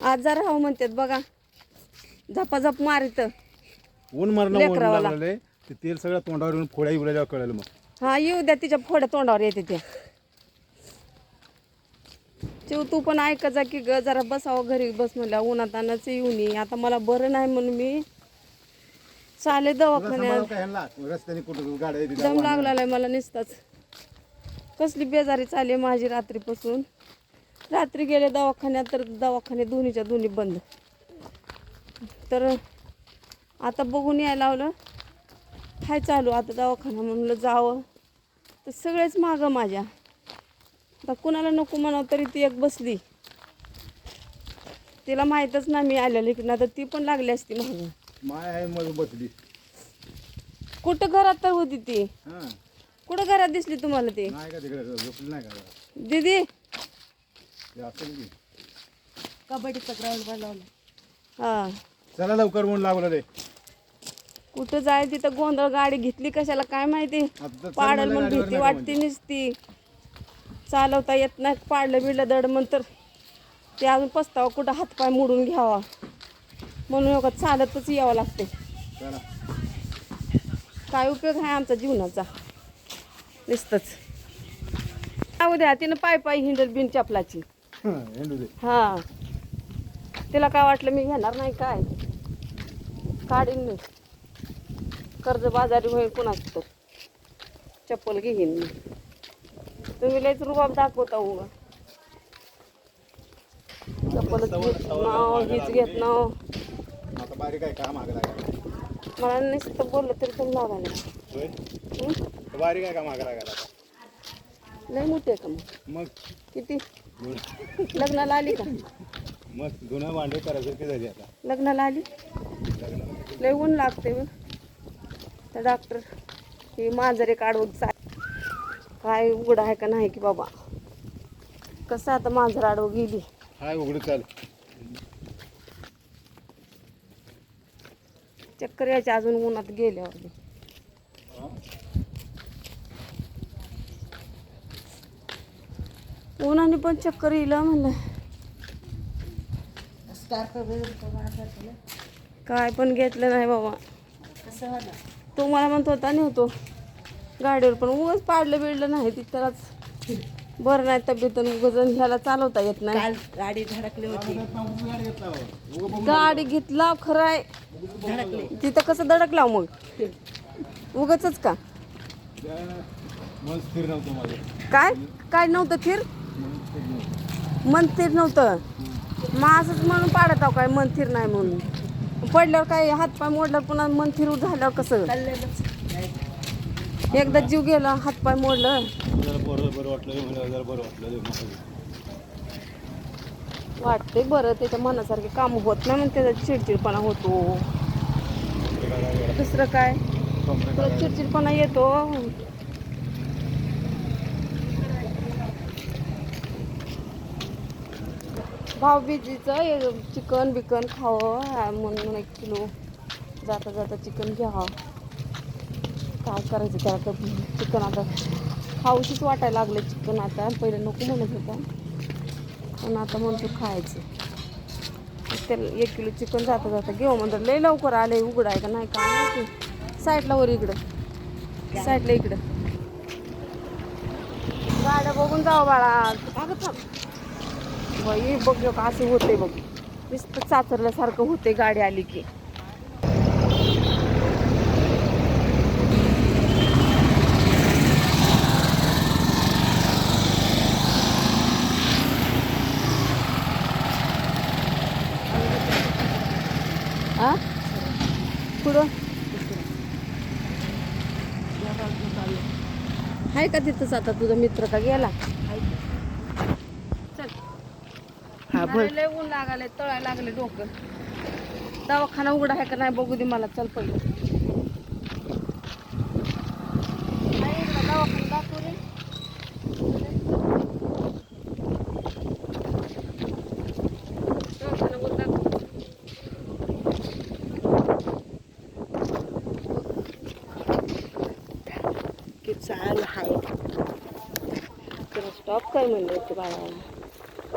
आज जरा राहू म्हणतात बघा. झपाझप मारित. ऊन मरण ऊन लेकरावाला. लागलेलं आहे. ते तेल सगळं तोंडावर येऊन फोड्या उलायला कळलं मग. हा येऊ द्या तिच्या फोड्या तोंडावर येते त्या. चिव तू पण ऐका जा की ग जरा बसावं घरी बस म्हणल्या उन्हात आणच येऊन ये. आता मला बरं नाही म्हणून मी चाले दवाखान्यात. काय ह्यांना? रस्त्याने कुठं गाड्या येते दम लागलेला आहे मला निसताच. कसली बेजारी चालली आहे माझी रात्रीपासून. रात्री गेले दवाखान्यात तर दवाखाने दोन्हीच्या दोन्ही बंद. तर आता बघून यायला लावलं. काय चालू आता दवाखाना म्हणलं जावं. तर सगळेच मागं माझ्या. आता कुणाला नको म्हणावं तरी ती एक बसली. तिला माहीतच नाही मी आलेलं इकडं तर ती पण लागली असती मागं. माय आहे मग बसली. कुठं घरात तर होती ती? हा. कुठं घरात दिसली तुम्हाला ती? नाही का तिकडे? झोपली नाही का? जरा? दीदी. कबड्डीचा ग्राउंड बनवला. हा. चला लवकर ऊन लागलं रे. कुठं जाय तिथं गोंधळ गाडी घेतली कशाला काय माहिती? आता पाडल गाडीवर भीती वाटते नुसती. चालवता येत नाही पाडलं बिडलं दड म्हणतर. ते अजून पस्तावा कुठं हातपाय मोडून घ्यावा. म्हणून एवढं चालतच यावं लागते. चला. काय उपयोग आहे आमचा जीवनाचा? नुसतंच. जाऊ द्या तिनं पाय पाय हिंडल बिन चपलाची. हं, तिला काय वाटलं मी घेणार नाही काय? काढीन मी. कर्ज बाजारी होईल कुणाच तर. चप्पल घेईन मी. तुम्ही लयच रुबाब दाखवता उगा. चप्पलच घेत नाव हीच घेत नाव. मला नुसतं बोललं तरी पण लागायला बारीक आहे का मागं लागायला? लय मोठी आहे का मग? मग? किती? लग्नाला आली का? मग धुणं भांडे करायसारखी झाली आता. लग्नाला आली? लय ऊन लागते तर डॉक्टर ही मांजरे काढवत चा काय उघड आहे का नाही की बाबा? कसं आता मांजर आडवं गेली? हाय उघडू चाल. चक्कर यायची अजून उन्हात गेल्यावर बी. उन्हाने पण चक्कर येईल हं म्हणलं. काय पण घेतलं नाही बाबा. तो मला म्हणत होता नेतो गाडीवर पण उगाच पाडलं बिडलं नाही ती त्यालाच बरं नाही तब्येत उगाच ह्याला चालवता येत नाही. काल गाडी धडकली होती. गाडी घेतला खरं आहे धडकली. तिथं कसं धडकला मग? उगाच का? काय? काय नव्हतं थिर? मंदिर नव्हतं. मग असंच म्हणून पाडत आहो काय मंदिर नाही म्हणून. पडल्यावर काय हातपाय मोडल्यावर पुन्हा मंदिर झाल्यावर कसं? एकदा जीव गेला हातपाय मोडलं. वाटतंय बरं वाटते बरं त्याच्या मनासारखे काम होत नाही म्हणून त्याचा चिडचिडपणा होतो. दुसरं काय? चिडचिडपणा येतो. भाऊबीजीचं चिकन बिकन खावं म्हणून एक किलो जाता जाता चिकन घ्यावं. काय करायचं त्याला तर चिकन आता खाऊशीच वाटायला लागलं चिकन आता पहिले नको म्हणत होता. पण आता म्हणतो खायचं. त्याला एक किलो चिकन जाता जाता घेऊ म्हणतात लय लवकर आले उघड आहे का नाही काय माहिती. साईडला वर इकडं. साईडला इकडं. गाड्या बघून जाऊ बाळा. अगं थांब. बाई बघ का असं होते बघ. नुसतं चाचरल्यासारखं होते गाडी आली की. आ? पुढं? आहे का तिथंच आता तुझा मित्र का गेला चल हा बोल. लय ऊन लागायला तळायला लागले डोकं. दवाखाना उघडा आहे का नाही बघू दे मला चल पहिलं इकडं दवाखाना दाखव रे. दवाखाना दाखव. की चाल हाय. तुला स्टॉप कर म्हणले होते बाळा